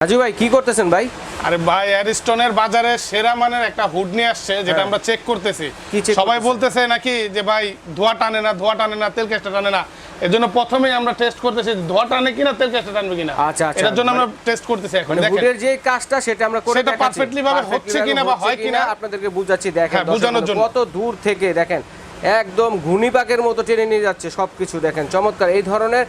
রাজু ভাই কি করতেছেন ভাই? আরে ভাই অ্যারিস্টনের বাজারে সেরা মানের একটা হুড নিয়ে আসছে যেটা হ্যাঁ। আমরা চেক করতেছি। সবাই বলতেছে নাকি যে ভাই ধোয়া টানে না ধোয়া টানে না তেল কেসটা টানে না। এর জন্য প্রথমেই আমরা টেস্ট করতেছি ধোয়া টানে কিনা তেল কেসটা টানবে কিনা? আচ্ছা, আচ্ছা। এটার জন্য আমরা টেস্ট করতেছি এখন মানে দেখেন। হুডের যে কাজটা সেটা আমরা করে সেটা perfectly ভাবে হচ্ছে কিনা বা হয় কিনা আপনাদেরকে বুঝাচ্ছি দেখেন হ্যাঁ, বোঝানোর জন্য। কত দূর থেকে দেখেন একদম ঘূর্ণিপাকের মতো টেনে নিয়ে যাচ্ছে সবকিছু দেখেন। চমৎকার। এই ধরনের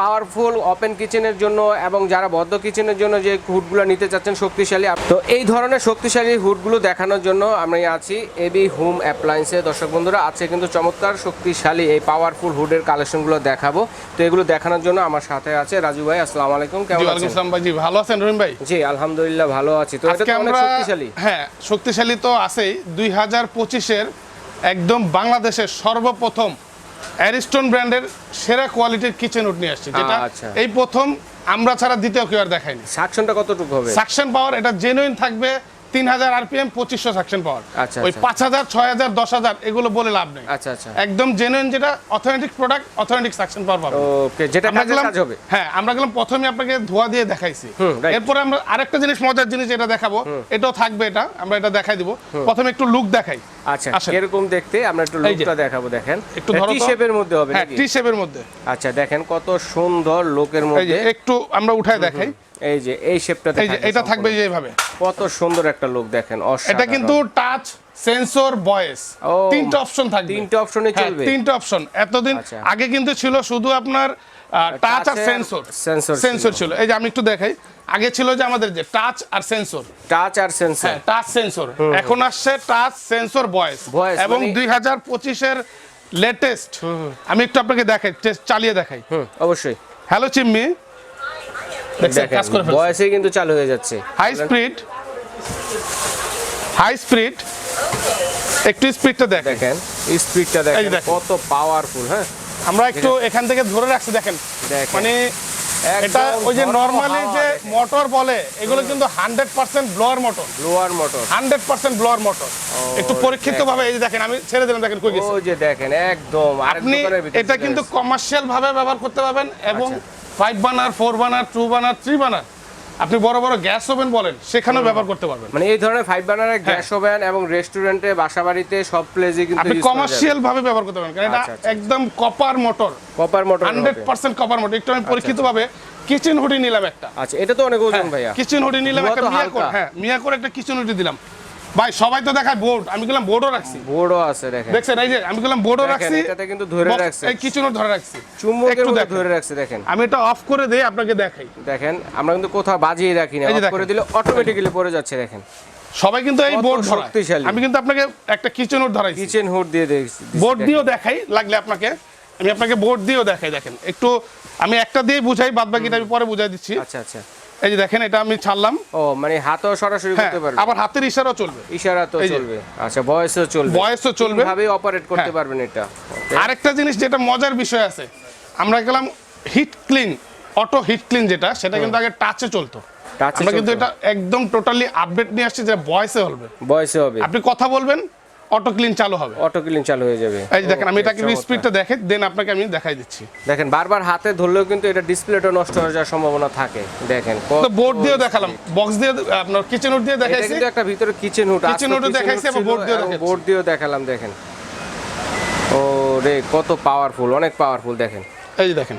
পাওয়ারফুল ওপেন কিচেনের জন্য এবং যারা বদ্ধ কিচেনের জন্য যে হুডগুলো নিতে চাচ্ছেন শক্তিশালী তো এই ধরনের শক্তিশালী হুডগুলো দেখানোর জন্য আমি আছি এবি হোম অ্যাপ্লায়েন্সে দর্শক বন্ধুরা আছে কিন্তু চমৎকার শক্তিশালী এই পাওয়ারফুল হুডের কালেকশনগুলো দেখাবো। তো এগুলো দেখানোর জন্য আমার সাথে আছে রাজু ভাই। আসসালামু আলাইকুম কেমন আছেন? ভাই। ভালো আছেন রহিম ভাই? জি আলহামদুলিল্লাহ ভালো আছি। তো এটা অনেক শক্তিশালী। হ্যাঁ শক্তিশালী তো আছেই। দুই হাজার পঁচিশের একদম বাংলাদেশের সর্বপ্রথম অ্যারিস্টন ব্র্যান্ডের সেরা কোয়ালিটির কিচেন উড নিয়ে আসছে যেটা আচ্ছা। এই প্রথম আমরা ছাড়া দ্বিতীয় কেউ আর দেখায়নি। সাকশনটা কতটুকু হবে? সাকশন পাওয়ার এটা জেনুইন থাকবে তিন হাজার আরপিএম পঁচিশশো সাকশন পাওয়ার আচ্ছা, ওই আচ্ছা। পাঁচ হাজার ছয় হাজার দশ হাজার এগুলো বলে লাভ নেই। আচ্ছা আচ্ছা। একদম জেনুইন যেটা authentic product authentic suction power পাবে। ওকে যেটা আমরা গেলাম হ্যাঁ আমরা গেলাম প্রথমে আপনাকে ধোয়া দিয়ে দেখাইছি। এরপরে আমরা আরেকটা জিনিস মজার জিনিস এটা দেখাবো এটাও থাকবে এটা আমরা এটা দেখাই দিব। প্রথমে একটু লুক দেখাই। আচ্ছা। এরকম দেখতে আমরা একটু লুকটা দেখাবো দেখেন। একটু টি শেপের মধ্যে হবে হ্যাঁ টি শেপের মধ্যে। আচ্ছা দেখেন কত সুন্দর লোকের মধ্যে। একটু আমরা উঠায় দেখাই। এই যে এই শেপটা যে এটা থাকবে এইভাবে। কত সুন্দর একটা লোক দেখেন এটা কিন্তু টাচ সেন্সর ভয়েস তিনটা অপশন থাকবে। তিনটে অপশনে হ্যাঁ, চলবে। তিনটা অপশন এতদিন আচ্ছা। আগে কিন্তু ছিল শুধু আপনার টাচ আর এর সেন্সর সেন্সর ছিল। এই যে আমি একটু দেখাই। আগে ছিল যে আমাদের যে টাচ আর সেন্সর টাচ আর সেন্সর টাচ সেন্সর এখন আসছে টাচ সেন্সর ভয়েস এবং মানে- দুই হাজার পঁচিশের লেটেস্ট আমি একটু আপনাকে দেখাই চালিয়ে দেখাই। অবশ্যই। হ্যালো চিম্মি বয়সে কিন্তু চালু হয়ে যাচ্ছে। হাই স্পিড হাই স্পিড একটু স্পিডটা দেখেন। স্পিডটা দেখেন। কত পাওয়ারফুল হ্যাঁ? আমরা একটু এখান থেকে ধরে রাখছি দেখেন। মানে এটা ওই যে নরমালি যে মোটর বলে এগুলো কিন্তু hundred percent blower motor lower motor hundred percent blower motor একটু পরীক্ষিত ভাবে এই যে দেখেন আমি ছেড়ে দিলাম দেখেন কই গেছে। ওই যে দেখেন একদম। আপনি এটা কিন্তু কমার্শিয়াল ভাবে ব্যবহার করতে পারবেন এবং five burner four burner two burner three burner আপনি বড় বড় গ্যাস ওভেন বলেন সেখানেও ব্যবহার করতে পারবেন। মানে এই ধরনের ফাইভ বার্নারের গ্যাস ওভেন এবং রেস্টুরেন্টে বাসাবাড়িতে সব প্লেসে কিন্তু আপনি কমার্শিয়াল ভাবে ব্যবহার করতে পারবেন কারণ এটা আচ্ছা, আচ্ছা। একদম copper motor copper motor hundred percent copper motor একটু আমি পরীক্ষিত ভাবে কিচেন হুডি নিলাম একটা। আচ্ছা এটা তো অনেক ওজন ভাইয়া। কিচেন হুডি নিলাম একটা মিয়া করে হ্যাঁ মিয়া করে একটা কিচেন হুডি দিলাম। ভাই সবাই তো দেখায় বোর্ড আমি গেলাম বোর্ডও রাখছি। বোর্ডও আছে দেখেন। দেখছেন এই যে আমি গেলাম বোর্ডও রাখছি। এটাতে কিন্তু ধরে রাখছে। এই কিচেনও ধরে রাখছি। চুম্বকের দেখেন। ধরে রাখছে দেখেন। আমি এটা অফ করে দিয়ে আপনাকে দেখাই। দেখেন আমরা কিন্তু কোথাও বাজিয়ে রাখি না। অফ করে। দিলে অটোমেটিক্যালি পড়ে যাচ্ছে দেখেন। সবাই কিন্তু এই বোর্ড শক্তিশালী। আমি কিন্তু আপনাকে একটা কিচেন হুড ধরাইছি। কিচেন হুড দিয়ে দেখছি বোর্ড দিয়েও দেখাই লাগলে আপনাকে। আমি আপনাকে বোর্ড দিয়েও দেখাই দেখেন। একটু আমি একটা দিয়ে বুঝাই বাদ বাকিটা আমি পরে বুঝাই দিচ্ছি। আচ্ছা আচ্ছা। এই যে দেখেন এটা আমি ছাড়লাম। ও মানে হাতও সরাসরি হ্যাঁ করতে পারবে। আবার হাতের ইশারাও চলবে। ইশারা তো চলবে। আচ্ছা ভয়েসও চলবে। ভয়েসও চলবে। ভাবে অপারেট করতে হ্যাঁ। পারবেন এটা? আরেকটা জিনিস যেটা মজার বিষয় আছে আমরা গেলাম heat clean auto heat clean যেটা সেটা কিন্তু আগে টাচে চলতো। আমরা কিন্তু এটা একদম টোটালি আপডেট নিয়ে আসছি যে ভয়েসে হবে। ভয়েসে হবে। আপনি কথা বলবেন অটো ক্লিন চালু হবে। অটো ক্লিন চালু হয়ে যাবে। এই যে দেখেন আমি স্পিডটা দেখে দেন আপনাকে আমি দেখাই দিচ্ছি। দেখেন বারবার হাতে ধরলেও কিন্তু এটা ডিসপ্লেটা নষ্ট হয়ে যাওয়ার সম্ভাবনা থাকে। দেখেন তো বোর্ড দিয়েও দেখালাম। বক্স দিয়ে আপনার কিচেন উড দিয়ে দেখাইছি। কিন্তু একটা ভিতরে কিচেন হুড hood ও দেখাইছি, আবার board দিয়েও দেখাচ্ছি। বোর্ড দিয়েও দেখালাম দেখেন। ও রে কত পাওয়ারফুল অনেক পাওয়ারফুল দেখেন। এই যে দেখেন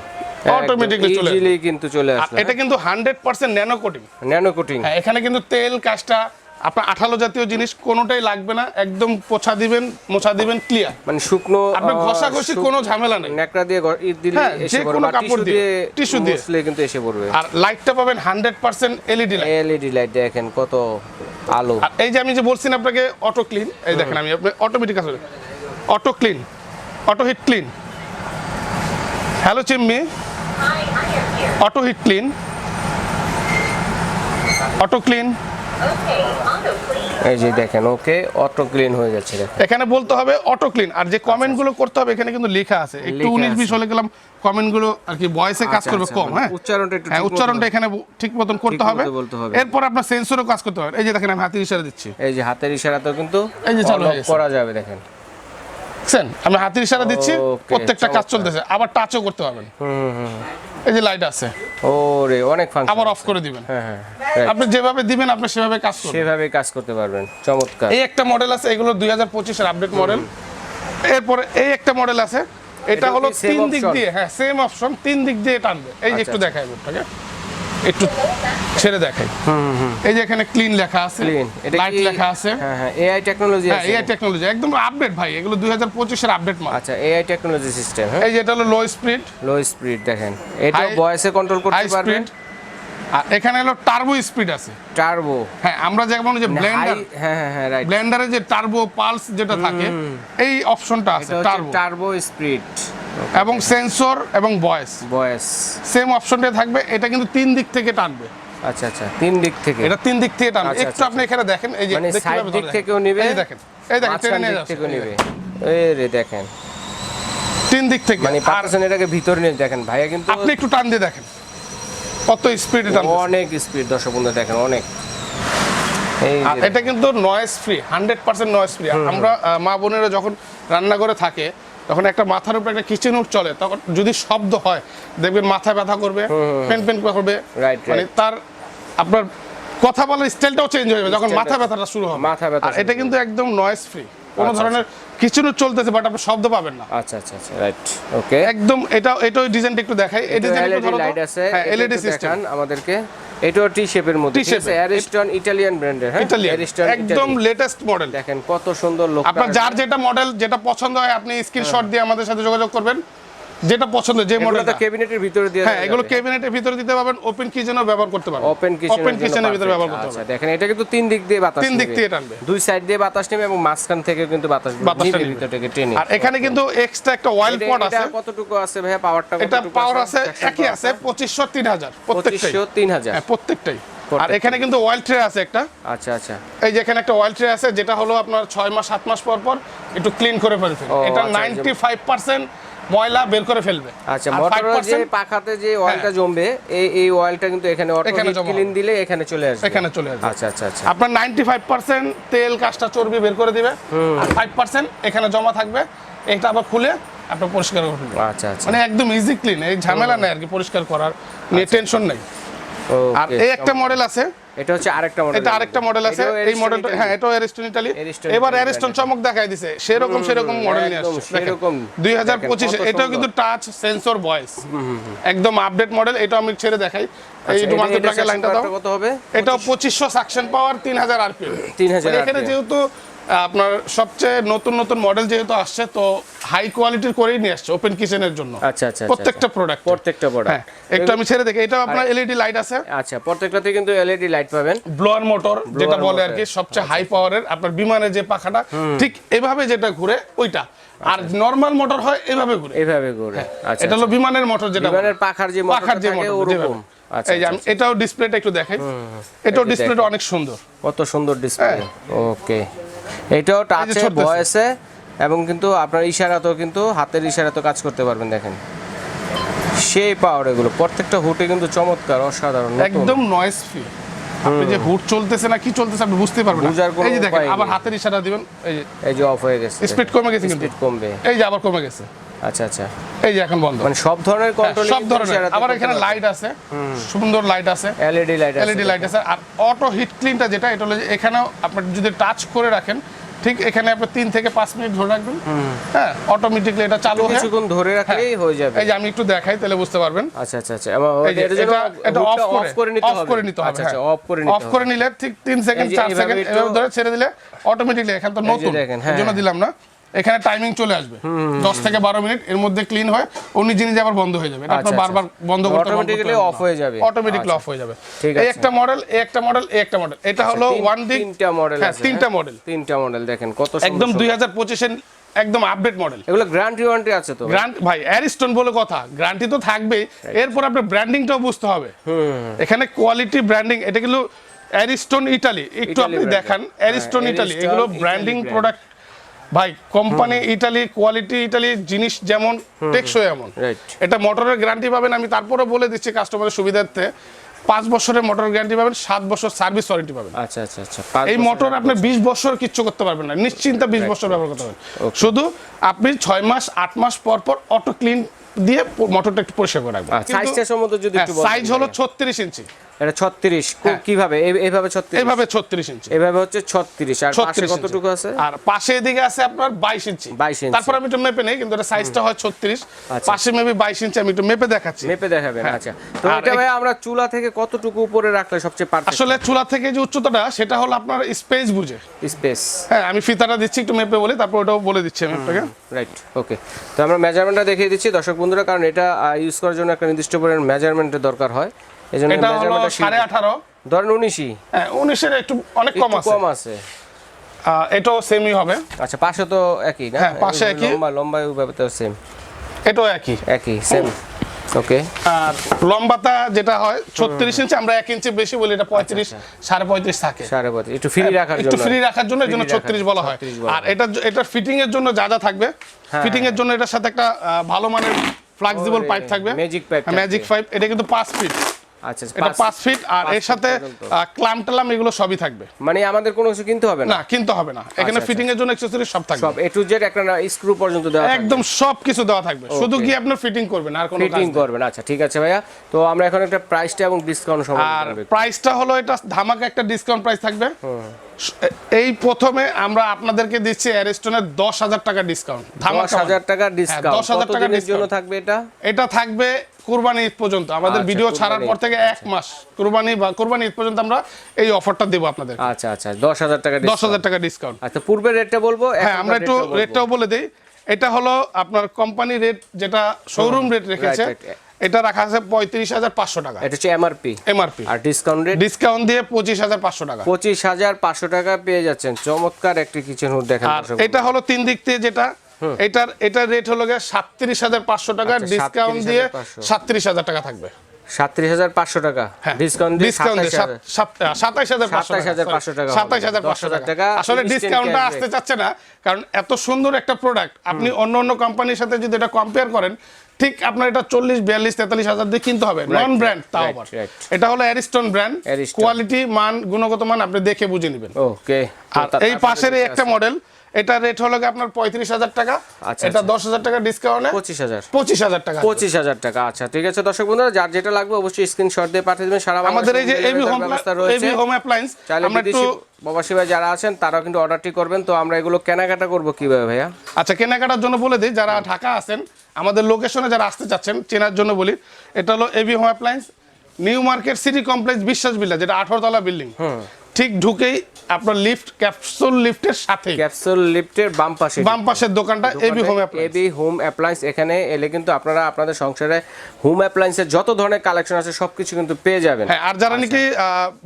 অটোমেটিকলি চলে। ইজিলি কিন্তু চলে আসলো। এটা কিন্তু hundred percent nano coating nano coating হ্যাঁ এখানে কিন্তু তেল কাজটা আপনার আঠালো জাতীয় জিনিস কোনোটাই লাগবে না একদম পোছা দিবেন মোছা দিবেন ক্লিয়ার মানে শুকনো আপনার ঘষাঘষি কোনো ঝামেলা নেই। ন্যাকড়া দিয়ে দিলে হ্যাঁ, এসে পড়বে কোনো কাপড় টিস্যু দিয়ে, টিস্যু দিয়ে। মুছলে কিন্তু এসে পড়বে। আর লাইটটা পাবেন hundred percent LED light LED light দেখেন কত আলো। এই যে আমি যে বলছি না আপনাকে অটো ক্লিন এই দেখেন আমি আপনি অটোমেটিক আসলে auto clean auto heat clean hello chimney auto heat clean auto clean এই যে দেখেন ওকে অটো ক্লিন হয়ে যাচ্ছে এখানে বলতে হবে অটো ক্লিন আর যে কমেন্টগুলো করতে হবে এখানে কিন্তু লেখা আছে। একটু উনিশ বিশ হলে গেলাম কমেন্টগুলো আর কি ভয়েসে কাজ আচ্ছা, করবে আচ্ছা, কম হ্যাঁ? উচ্চারণটা একটু হ্যাঁ উচ্চারণটা এখানে ঠিক মতন করতে হবে। বলতে হবে। এরপর আপনার সেন্সরও কাজ করতে হবে। এই যে দেখেন আমি হাতের ইশারা দিচ্ছি। এই যে হাতের ইশারাতেও কিন্তু এই যে চালু হয়ে করা যাবে দেখেন। দেখছেন? আমি হাতের ইশারা দিচ্ছি প্রত্যেকটা কাজ চলতেছে আবার টাচও করতে পারবেন। হুম হুম এই যে লাইট আছে। ও রে অনেক ফাংশন আবার অফ করে দিবেন। হ্যাঁ হ্যাঁ আপনি যেভাবে দিবেন আপনি সেভাবে কাজ করবেন। সেভাবে কাজ করতে পারবেন চমৎকার। এই একটা মডেল আছে এগুলো দুই হাজার পঁচিশের আপডেট মডেল এরপরে এই একটা মডেল আছে এটা হলো তিন দিক দিয়ে হ্যাঁ সেম অপশন তিন দিক দিয়ে টানবে। এই যে আচ্ছা, একটু আচ্ছা। দেখাই আপনাকে। একটু ছেড়ে দেখাই। এই যে এখানে ক্লিন লেখা আছে ক্লিন এটা লাইট লেখা আছে। হ্যাঁ হ্যাঁ এআই টেকনোলজি হ্যাঁ আছে। এআই টেকনোলজি একদম আপডেট ভাই এগুলো দুই হাজার পঁচিশের আপডেট মাল। আচ্ছা এআই টেকনোলজি সিস্টেম হ্যাঁ। এই যে এটা হলো লো স্পিড লো স্পিড দেখেন। এটা ভয়েসে কন্ট্রোল করতে পারবেন আর এখানে হলো টার্বো স্পিড আছে। টার্বো হ্যাঁ আমরা যেমন যে ব্লেন্ডার হ্যাঁ হ্যাঁ হ্যাঁ রাইট ব্লেন্ডারে যে টার্বো পালস যেটা থাকে এই অপশনটা আছে টার্বো টার্বো স্পিড এবং সেন্সর এবং ভয়েস ভয়েস সেম অপশনটা থাকবে এটা কিন্তু তিন দিক থেকে টানবে। আচ্ছা আচ্ছা তিন দিক থেকে। এটা তিন দিক থেকে টানবে। আচ্ছা, একটু আচ্ছা, আপনি এখানে দেখেন এই যে মানে সাইড দিক থেকেও দেখেন। এই দেখেন এই দেখেন টেনে নিয়ে যাচ্ছে। নিবে। এই রে দেখেন। তিন দিক থেকে। মানে আর পাচ্ছেন এটাকে ভিতরে নিয়ে দেখেন ভাইয়া কিন্তু আপনি একটু টান দিয়ে দেখেন। কত স্পিডে অনেক স্পিড দর্শক বন্ধু দেখেন অনেক। এটা কিন্তু noise free hundred percent noise free আমরা মা বোনেরা যখন রান্না করে থাকে তখন একটা মাথার উপরে একটা কিচেন উঠ চলে তখন যদি শব্দ হয় দেখবেন মাথা ব্যথা করবে পেন পেন করবে। মানে তার আপনার কথা বলার স্টাইলটাও চেঞ্জ হয়ে যাবে যখন মাথা ব্যথাটা শুরু হবে। মাথা ব্যথা এটা কিন্তু একদম নয়েজ ফ্রি কোনো আচ্ছা, ধরনের কিচেনও চলতেছে বাট আপনি শব্দ পাবেন না। আচ্ছা আচ্ছা আচ্ছা রাইট ওকে একদম এটা এটা ওই ডিজাইনটা একটু দেখাই। এই ডিজাইনটা একটু ধরো লাইট আছে হ্যাঁ এলইডি সিস্টেম আমাদেরকে। এটাও টি শেপের মধ্যে ঠিক আছে? অ্যারিস্টন ইতালিয়ান ব্র্যান্ডের হ্যাঁ? অ্যারিস্টন একদম লেটেস্ট মডেল দেখেন কত সুন্দর লোক আপনার যার যেটা মডেল যেটা পছন্দ হয় আপনি স্ক্রিনশট দিয়ে আমাদের সাথে যোগাযোগ করবেন। যেটা পছন্দ যে মডেলটা ক্যাবিনেটের ভিতরে দিয়ে হ্যাঁ এগুলো ক্যাবিনেটের ভিতরে দিতে পারবেন ওপেন কিচেনও ব্যবহার করতে পারবেন ওপেন কিচেন ওপেন কিচেনের ভিতরে ব্যবহার করতে আচ্ছা, পারবেন। দেখেন এটা কিন্তু তিন দিক দিয়ে বাতাস তিন দিক দিয়ে টানবে। দুই সাইড দিয়ে বাতাস নেবে এবং মাঝখান থেকে কিন্তু বাতাস নিবে। ভিতরটাকে টেনে। আর এখানে কিন্তু এক্সট্রা একটা ওয়াইল পট আছে এটা কতটুকু আছে ভাই পাওয়ারটা এটা পাওয়ার আছে? একই আছে 2500 3000 প্রত্যেকটাই। 2500 3000 হ্যাঁ প্রত্যেকটাই। আর এখানে কিন্তু ওয়াইল ট্রে আছে একটা। আচ্ছা আচ্ছা। এই যে এখানে একটা ওয়াইল ট্রে আছে যেটা হলো আপনার 6 মাস 7 মাস পর পর একটু ক্লিন করে ফেলতে এটা আচ্ছা, 95% ময়লা বের করে ফেলবে। আচ্ছা মোটরের যে পাখাতে যে অয়েলটা জমবে এই এই অয়েলটা কিন্তু এখানে অটো ক্লিন দিলে এখানে চলে আসবে। এখানে চলে আসবে। আচ্ছা আচ্ছা আচ্ছা। আপনার নাইনটি ফাইভ পার্সেন্ট তেল কাজটা চর্বি বের করে দিবে। আর ফাইভ পার্সেন্ট এখানে জমা থাকবে। এটা আবার খুলে আপনার পরিষ্কার করে আচ্ছা আচ্ছা। মানে একদম ইজি ক্লিন এই ঝামেলা নাই আর কি পরিষ্কার করার। নিয়ে টেনশন নেই। আর এই একটা মডেল আছে। এটা হচ্ছে আরেকটা মডেল এটা আরেকটা মডেল আছে। এই মডেলটা হ্যাঁ এটাও অ্যারিস্টন Ariston এবার অ্যারিস্টন চমক দেখাই দিছে। সেরকম সেরকম মডেল নিয়ে আসছে। সেরকম। দুই হাজার দেখেন, পঁচিশে কত এটাও কিন্তু টাচ সেন্সর ভয়েস একদম আপডেট মডেল এটা আমি ছেড়ে দেখাই। এই একটু মাঝে প্লাকে লাইনটা দাও। কত হবে? এটাও পঁচিশশো সাকশন পাওয়ার তিন হাজার আরপিএম 3000 এখানে যেহেতু আপনার সবচেয়ে নতুন নতুন মডেল যেহেতু আসছে তো হাই কোয়ালিটির করেই নিয়ে আসছে ওপেন কিচেনের জন্য। আচ্ছা, আচ্ছা, আচ্ছা, প্রত্যেকটা প্রোডাক্ট প্রত্যেকটা product। হ্যাঁ একটু আমি ছেড়ে দেখি এটা আপনার এলইডি লাইট আছে? আচ্ছা প্রত্যেকটাতে কিন্তু এলইডি লাইট পাবেন। ব্লোয়ার মোটর যেটা বলে আর কি সবচেয়ে হাই পাওয়ারের আপনার বিমানের যে পাখাটা ঠিক এভাবে যেটা ঘুরে ওইটা। আর নর্মাল মোটর হয় এভাবে ঘুরে। এইভাবে করে আচ্ছা এটা হলো বিমানের মোটর যেটা বিমানের পাখার যে যে থাকে ওরকম। আচ্ছা এই যে এটাও ডিসপ্লেটা একটু দেখাই। এটাও ডিসপ্লেটা অনেক সুন্দর। কত সুন্দর ডিসপ্লে হ্যাঁ। ওকে এটাও টাচে ভয়েসে এবং কিন্তু আপনার ইশারাতেও কিন্তু হাতের ইশারাতেও কাজ করতে পারবেন দেখেন। সেই পাওয়ার এগুলো প্রত্যেকটা হুটে কিন্তু চমৎকার অসাধারণ একদম নয়েজ ফ্রি আপনি যে হুট চলতেছে না কি চলতেছে আপনি বুঝতে পারবেন না। এই যে দেখেন আবার হাতের ইশারা দিবেন এই যে এই যে অফ হয়ে গেছে। স্পিড কমে গেছে কিন্তু। স্পিড কমবে। এই যে আবার কমে গেছে। আচ্ছা আচ্ছা। এই যে এখন বন্ধ। মানে সব ধরনের হ্যাঁ, কন্ট্রোল সব ধরনের। আবার এখানে লাইট আছে সুন্দর লাইট আছে এলইডি লাইট আছে। এলইডি লাইট আছে। আর অটো হিট ক্লিনটা যেটা এটা হলো এখানেও আপনি যদি টাচ করে রাখেন ঠিক এখানে আপনি তিন থেকে পাঁচ মিনিট ধরে রাখবেন। হ্যাঁ অটোমেটিকলি এটা চালু হয়ে। কিছুক্ষণ ধরে রাখলেই হয়ে যাবে। এই যে আমি একটু দেখাই তাহলে বুঝতে পারবেন। আচ্ছা আচ্ছা আচ্ছা। এটা এটা অফ করে অফ করে নিতে অফ হবে। করে নিতে হবে আচ্ছা আচ্ছা হ্যাঁ। অফ করে নিতে অফ করে নিলে ঠিক 3 সেকেন্ড 4 সেকেন্ড এভাবে ধরে ছেড়ে দিলে অটোমেটিকলি এখানে তো নতুন। হ্যাঁ, হ্যাঁ। দিলাম না। এখানে টাইমিং চলে আসবে। 10 থেকে 12 মিনিট এর মধ্যে ক্লিন হয় ও নিজে নিজে আবার বন্ধ হয়ে যাবে। এটা আপনার আচ্ছা, বারবার বন্ধ করতে অটোমেটিক্যালি অফ হয়ে যাবে। অটোমেটিকলি অফ হয়ে যাবে। এই একটা মডেল এই একটা মডেল এই একটা মডেল এটা হলো ওয়ান দিক তিনটা মডেল হ্যাঁ তিনটা হ্যাঁ? মডেল তিনটা মডেল দেখেন কত সুন্দর একদম। 2025 এর একদম আপডেট মডেল এগুলো গ্যারান্টি ওয়ারেন্টি আছে তো? গ্রান্ট ভাই অ্যারিস্টন বলে কথা। গ্যারান্টি তো থাকবেই। এরপর আপনার ব্র্যান্ডিংটাও বুঝতে হবে। এখানে কোয়ালিটি ব্র্যান্ডিং এটা কিন্তু অ্যারিস্টন ইটালি একটু আপনি। দেখান। অ্যারিস্টন হ্যাঁ, ইটালি এগুলো ব্র্যান্ডিং প্রোডাক্ট ভাই কোম্পানি ইটালি কোয়ালিটি ইটালি জিনিস যেমন টেকসই এমন। এটা মোটরের গ্যারান্টি পাবেন আমি তারপরে বলে দিচ্ছি কাস্টমারের সুবিধার্থে পাঁচ বছরের মোটর গ্যারান্টি পাবেন সাত বছর সার্ভিস ওয়ারেন্টি পাবেন। আচ্ছা আচ্ছা আচ্ছা এই মোটর আপনি বিশ বছর কিচ্ছু করতে পারবেন না নিশ্চিন্তে বিশ বছর ব্যবহার করতে পারবেন। শুধু আপনি ছয় মাস আট মাস পর পর অটো ক্লিন দিয়ে মোটরটা একটু পরিষ্কার করে রাখবেন। আচ্ছা, সাইজটা সম্বন্ধে যদি সাইজ হলো ছত্রিশ ইঞ্চি। এটা ছত্রিশ। হ্যাঁ। কীভাবে? এই- এইভাবে ছত্রিশ। এইভাবে ছত্রিশ ইঞ্চি। এভাবে হচ্ছে ছত্রিশ। আর পাশে কতটুকু আছে? আর পাশে এদিকে আছে আপনার বাইশ ইঞ্চি। 22 ইঞ্চি। তারপর আমি একটু মেপে নেই কিন্তু এটা সাইজটা হয় ছত্রিশ। আচ্ছা। পাশে মেবি বাইশ ইঞ্চি আমি একটু মেপে দেখাচ্ছি। মেপে দেখাবেন হ্যাঁ। আচ্ছা। তো এটা ভাই আমরা চুলা থেকে কতটুকু উপরে রাখলে সবচেয়ে পারফেক্ট আসলে চুলা থেকে যে উচ্চতাটা সেটা হলো আপনার স্পেস বুঝে। স্পেস হ্যাঁ আমি ফিতাটা দিচ্ছি একটু মেপে বলি তারপর ওটাও বলে দিচ্ছি আমি আপনাকে। রাইট ওকে তো আমরা মেজারমেন্টটা দেখিয়ে দিচ্ছি। দর্শক বন্ধুরা কারণ এটা ইউজ করার জন্য একটা নির্দিষ্ট পরিমাণ মেজারমেন্টের দরকার হয়। এটা হলো মেজারমেন্টটা সাড়ে আঠারো। ধরেন উনিশই। হ্যাঁ উনিশের একটু অনেক কম আছে। কম আছে। এটাও সেমই হবে। আচ্ছা পাশে তো একই না? হ্যাঁ, পাশে একই। লম্বা লম্বা তো সেম এটাও একই। একই সেম ওকে আর লম্বাটা যেটা হয় ছত্রিশ ইঞ্চি আমরা এক ইঞ্চি বেশি বলি এটা পঁয়ত্রিশ সাড়ে পঁয়ত্রিশ থাকে। সাড়ে পঁয়ত্রিশ। একটু ফ্রি রাখার হ্যাঁ, একটু জন্য। ফ্রি রাখার জন্য এই জন্য ছত্রিশ বলা হয়। আর এটা এটা ফিটিং এর জন্য যা যা থাকবে ফিটিং এর জন্য এটার সাথে একটা ভালো মানের ফ্লেক্সিবল পাইপ থাকবে। pipe থাকবে। ম্যাজিক পাইপ এটা কিন্তু পাঁচ ফিট আচ্ছা এটা ফিট আর এর সাথে ক্লাম টালাম এগুলো সবই থাকবে। মানে আমাদের কোনো কিছু কিনতে হবে না? না কিনতে হবে না। এখানে আচ্ছা। ফিটিং এর জন্য অ্যাকসেসরি সব থাকবে। সব এ টু জেড একটা স্ক্রু পর্যন্ত দেওয়া একদম সব কিছু দেওয়া থাকবে। শুধু Okay. কি আপনার ফিটিং করবেন আর কোনো ফিটিং করবেন আচ্ছা ঠিক আছে ভাইয়া। তো আমরা এখন একটা প্রাইসটা এবং ডিসকাউন্ট আর সম্বন্ধে প্রাইসটা হলো এটা ধামাকা একটা ডিসকাউন্ট প্রাইস থাকবে। এই প্রথমে আমরা আপনাদেরকে দিচ্ছি অ্যারিস্টনের দশ হাজার টাকা ডিসকাউন্ট দশ হাজার টাকার ডিসকাউন্ট দশ হাজার টাকা জন্য থাকবে এটা? এটা থাকবে কুরবানি ঈদ পর্যন্ত। আমাদের আচ্ছা, ভিডিও ছাড়ার পর থেকে এক মাস কুরবানি বা কুরবানি ঈদ পর্যন্ত আমরা এই অফারটা দেবো আপনাদের আচ্ছা আচ্ছা দশ হাজার টাকা দশ হাজার টাকা ডিসকাউন্ট আচ্ছা পূর্বের রেটটা বলব হ্যাঁ আমরা একটু রেটটাও বলে দিই। এটা হলো আপনার কোম্পানি রেট যেটা শোরুম রেট রেখেছে. এটা রাখা আছে পঁয়ত্রিশ হাজার পাঁচশো টাকা। এটা হচ্ছে এমআরপি এমআরপি আর ডিসকাউন্ট ডিসকাউন্ট দিয়ে পঁচিশ হাজার পাঁচশো টাকা। পঁচিশ হাজার পাঁচশো টাকা পেয়ে যাচ্ছেন। চমৎকার একটি কিচেন হুড দেখেন এটা হলো তিন দিক থেকে যেটা এটার এটার রেট হলো গিয়ে সাতত্রিশ হাজার পাঁচশো টাকা আচ্ছা, ডিসকাউন্ট দিয়ে 37,500 সাতত্রিশ হাজার টাকা থাকবে। সাতত্রিশ হাজার পাঁচশো টাকা। ডিসকাউন্ট দিয়ে ডিসকাউন্ট দিয়ে সাতাশ হাজার। পাঁচশো টাকা। হবে। হাজার পাঁচশো টাকা। টাকা আসলে ডিসকাউন্টটা আসতে চাচ্ছে না কারণ এত সুন্দর একটা প্রোডাক্ট আপনি অন্য অন্য কোম্পানির সাথে যদি এটা কম্পেয়ার করেন ঠিক আপনার এটা চল্লিশ বিয়াল্লিশ তেতাল্লিশ হাজার দিয়ে কিনতে হবে। নন ব্র্যান্ড তাও আবার। এটা হলো অ্যারিস্টন ব্র্যান্ড কোয়ালিটি মান গুণগত মান আপনি দেখে বুঝে নেবেন। ওকে আর এই পাশের একটা মডেল এটা রেট হলো আপনার পঁয়ত্রিশ হাজার টাকা। আচ্ছা, এটা আচ্ছা। দশ হাজার টাকা ডিসকাউন্টে পঁচিশ হাজার। পঁচিশ হাজার টাকা। পঁচিশ হাজার টাকা আচ্ছা ঠিক আছে। দর্শক বন্ধুরা যার যেটা লাগবে অবশ্যই স্ক্রিনশট দিয়ে পাঠিয়ে দেবেন। সারা আমাদের এই যে AB home AB home appliance আমরা একটু প্রবাসী ভাই যারা আছেন তারাও কিন্তু অর্ডারটি করবেন। তো আমরা এগুলো কেনাকাটা করব কীভাবে ভাইয়া? আচ্ছা কেনাকাটার জন্য বলে দিই যারা ঢাকা আছেন আমাদের লোকেশনে যারা আসতে চাচ্ছেন চেনার জন্য বলি এটা হলো AB home appliance New Market City Complex Biswas builder যেটা আঠারো তলা বিল্ডিং ঠিক ঢুকেই আপনার লিফট ক্যাপসুল লিফটের সাথে ক্যাপসুল লিফটের বাম পাশে। বাম পাশের দোকানটা AB home appliance AB home appliance এখানে এলে কিন্তু আপনারা আপনাদের সংসারে হোম অ্যাপ্লায়েন্সের যত ধরনের কালেকশন আছে সবকিছু কিন্তু পেয়ে যাবেন। হ্যাঁ আর যারা নাকি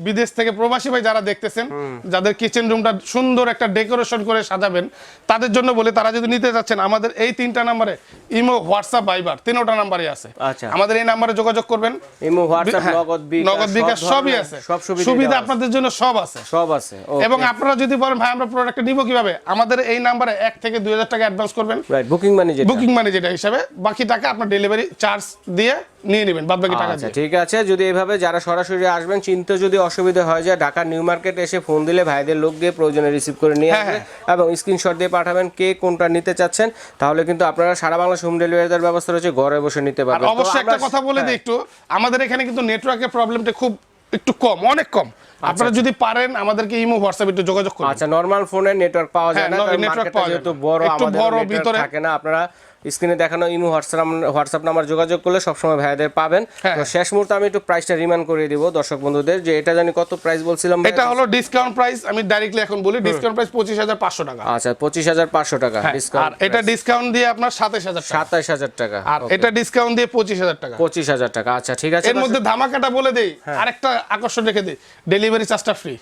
বিদেশ থেকে প্রবাসী ভাই যারা দেখতেছেন যাদের কিচেন রুমটা সুন্দর একটা ডেকোরেশন করে সাজাবেন তাদের জন্য বলে তারা যদি নিতে চাচ্ছেন আমাদের এই তিনটা নাম্বারে ইমো হোয়াটসঅ্যাপ ভাইবার তিনোটা নাম্বারই আছে। আচ্ছা। আমাদের এই নাম্বারে যোগাযোগ করবেন। ইমো হোয়াটসঅ্যাপ হ্যাঁ, নগদ বিকাশ নগদ বিকাশ সবই আছে। সব সুবিধা আপনাদের জন্য সব আছে। সব আছে এবং আপনারা যদি বলেন ভাই আমরা প্রোডাক্ট নিব কীভাবে? আমাদের এই নাম্বারে এক থেকে দুই হাজার টাকা অ্যাডভান্স করবেন। রাইট বুকিং মানি যেটা। বুকিং মানি যেটা হিসাবে। বাকি টাকা আপনার ডেলিভারি চার্জ দিয়ে নিয়ে নেবেন বাদ বাকি টাকা আচ্ছা ঠিক আছে। যদি এইভাবে যারা সরাসরি আসবেন চিনতে যদি অসুবিধা হয় যায় ঢাকার নিউ মার্কেট এসে ফোন দিলে ভাইদের লোক দিয়ে প্রয়োজনে রিসিভ করে নিয়ে হ্যাঁ, আসবে এবং স্ক্রিনশট দিয়ে পাঠাবেন কে কোনটা নিতে চাচ্ছেন তাহলে কিন্তু আপনারা সারা বাংলা হোম ডেলিভারি দেওয়ার ব্যবস্থা রয়েছে ঘরে বসে নিতে পারবেন। অবশ্যই একটা কথা বলে দিই হ্যাঁ, একটু। আমাদের এখানে কিন্তু নেটওয়ার্কের প্রবলেমটা খুব একটু কম অনেক কম। আপনারা যদি পারেন আমাদেরকে ইমো হোয়াটসঅ্যাপ একটু যোগাযোগ করুন আচ্ছা নরমাল ফোনে নেটওয়ার্ক পাওয়া যায় না নেটওয়ার্ক পাওয়া যায় যেহেতু বড় আমাদের ভিতরে। থাকে না আপনারা স্ক্রিনে দেখানো ইমো হোয়াটসঅ্যাপ হোয়াটসঅ্যাপ নাম্বার যোগাযোগ করলে সবসময় ভাইদের পাবেন। হ্যাঁ। তো শেষ মুহূর্তে আমি একটু প্রাইসটা রিমান্ড করে দিব দর্শক বন্ধুদের যে এটা জানি কত প্রাইস বলছিলাম এটা হলো ডিসকাউন্ট প্রাইস আমি ডাইরেক্টলি এখন বলি ডিসকাউন্ট প্রাইস পঁচিশ হাজার পাঁচশো টাকা। আচ্ছা পঁচিশ হাজার পাঁচশো টাকা হ্যাঁ, আর ডিসকাউন্ট এটা ডিসকাউন্ট দিয়ে আপনার সাতাশ হাজার টাকা। সাতাইশ হাজার টাকা আর এটা ডিসকাউন্ট দিয়ে পঁচিশ হাজার টাকা। পঁচিশ হাজার টাকা আচ্ছা ঠিক আছে এর মধ্যে ধামাকাটা বলে দেই হ্যাঁ। আরেকটা আকর্ষণ রেখে দিই ডেলিভারি চার্জটা ফ্রি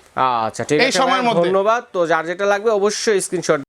আচ্ছা ঠিক আছে এই সময়ের মধ্যে। ধন্যবাদ। তো যার যেটা লাগবে অবশ্যই স্ক্রিনশট